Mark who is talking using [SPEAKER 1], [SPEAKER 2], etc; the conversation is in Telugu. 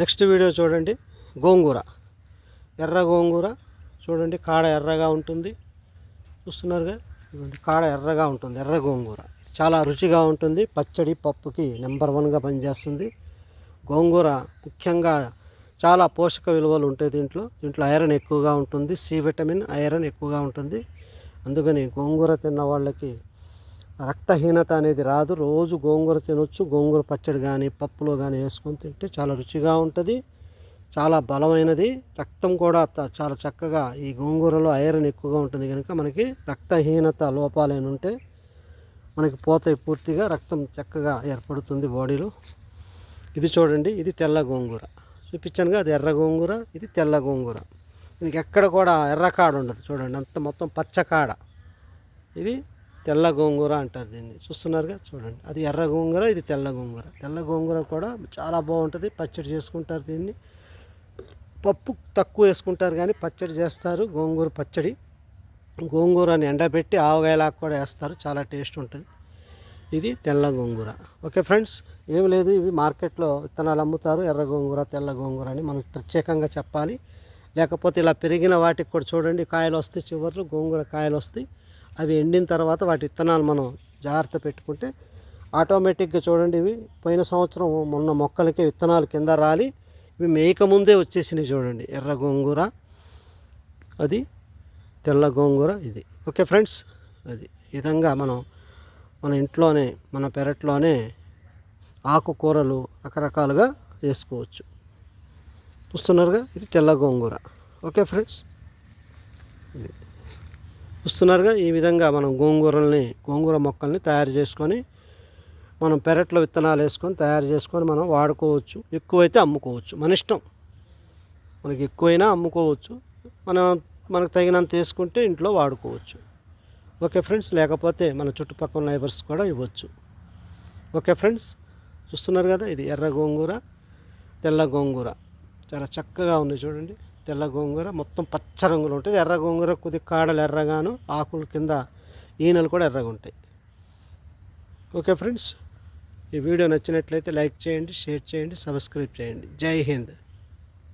[SPEAKER 1] నెక్స్ట్ వీడియో చూడండి. గోంగూర. ఎర్ర గోంగూర. చూడండి కాడ ఎర్రగా ఉంటుంది. చూస్తున్నారుగా? ఇదిగోండి కాడ ఎర్రగా ఉంటుంది. ఎర్ర గోంగూర. చాలా రుచిగా ఉంటుంది. పచ్చడి పప్పుకి నెంబర్ వన్గా పనిచేస్తుంది. గోంగూర ముఖ్యంగా చాలా పోషక విలువలు ఉంటాయి దీంట్లో. దీంట్లో ఐరన్ ఎక్కువగా ఉంటుంది. సి విటమిన్ ఐరన్ ఎక్కువగా ఉంటుంది. అందుకని గోంగూర తిన్న వాళ్ళకి రక్తహీనత అనేది రాదు. రోజు గోంగూర తినొచ్చు. గోంగూర పచ్చడి కానీ పప్పులో కానీ వేసుకొని తింటే చాలా రుచిగా ఉంటుంది. చాలా బలమైనది. రక్తం కూడా చాలా చక్కగా ఈ గోంగూరలో ఐరన్ ఎక్కువగా ఉంటుంది కనుక మనకి రక్తహీనత లోపాలైన ఉంటే మనకి పోతాయి పూర్తిగా. రక్తం చక్కగా ఏర్పడుతుంది బాడీలో. ఇది చూడండి. ఇది తెల్ల గోంగూర. చూపించానుగా అది ఎర్ర గోంగూర ఇది తెల్ల గోంగూర. దీనికి ఎక్కడ కూడా ఎర్ర కాడ ఉండదు. చూడండి. అంత మొత్తం పచ్చ కాడ. ఇది తెల్ల గోంగూర అంటారు దీన్ని. చూస్తున్నారుగా? చూడండి. అది ఎర్ర గోంగూర ఇది తెల్ల గోంగూర. తెల్ల గోంగూర కూడా చాలా బాగుంటుంది. పచ్చడి చేసుకుంటారు దీన్ని. పప్పు తక్కువ వేసుకుంటారు కానీ పచ్చడి చేస్తారు. గోంగూర పచ్చడి. గోంగూరని ఎండబెట్టి ఆవగాయలాగా కూడా వేస్తారు. చాలా టేస్ట్ ఉంటుంది. ఇది తెల్ల గోంగూర. ఓకే ఫ్రెండ్స్ ఏం లేదు. ఇవి మార్కెట్లో విత్తనాలు అమ్ముతారు. ఎర్ర గోంగూర తెల్ల గోంగూర అని మనం ప్రత్యేకంగా చెప్పాలి. లేకపోతే ఇలా పెరిగిన వాటికి కూడా చూడండి. కాయలు వస్తాయి చివర్లో. గోంగూర కాయలు వస్తాయి. అవి ఎండిన తర్వాత వాటి విత్తనాలు మనం జాగ్రత్త పెట్టుకుంటే ఆటోమేటిక్గా చూడండి ఇవి పోయిన సంవత్సరం మొన్న మొక్కలకే విత్తనాలు కింద రాలి ఇవి మేక ముందే వచ్చేసినాయి చూడండి. ఎర్ర గోంగూర అది తెల్ల గోంగూర ఇది. Okay friends? అది ఈ విధంగా మనం మన ఇంట్లోనే మన పెరట్లోనే ఆకుకూరలు రకరకాలుగా వేసుకోవచ్చు. చూస్తున్నారుగా? ఇది తెల్ల గోంగూర. Okay friends? ఇది. చూస్తున్నారుగా ఈ విధంగా మనం గోంగూరల్ని గోంగూర మొక్కల్ని తయారు చేసుకొని మనం పెరట్లో విత్తనాలు వేసుకొని తయారు చేసుకొని మనం వాడుకోవచ్చు. ఎక్కువైతే అమ్ముకోవచ్చు. మన ఇష్టం. మనకి ఎక్కువైనా అమ్ముకోవచ్చు. మనం మనకు తగినంత వేసుకుంటే ఇంట్లో వాడుకోవచ్చు. ఓకే ఫ్రెండ్స్ లేకపోతే మన చుట్టుపక్కల నైబర్స్ కూడా ఇవ్వచ్చు. ఓకే ఫ్రెండ్స్ చూస్తున్నారు కదా ఇది ఎర్ర గోంగూర తెల్ల గోంగూర. చాలా చక్కగా ఉంది చూడండి. తెల్ల గోంగూర మొత్తం పచ్చ రంగులో ఉంటుంది ఎర్ర గోంగూర కొద్ది కాడలు ఎర్రగాను ఆకుల కింద ఈనెలు కూడా ఎర్రగా ఉంటాయి. ఓకే ఫ్రెండ్స్ ఈ వీడియో నచ్చినట్లయితే లైక్ చేయండి షేర్ చేయండి సబ్స్క్రైబ్ చేయండి. జై హింద్.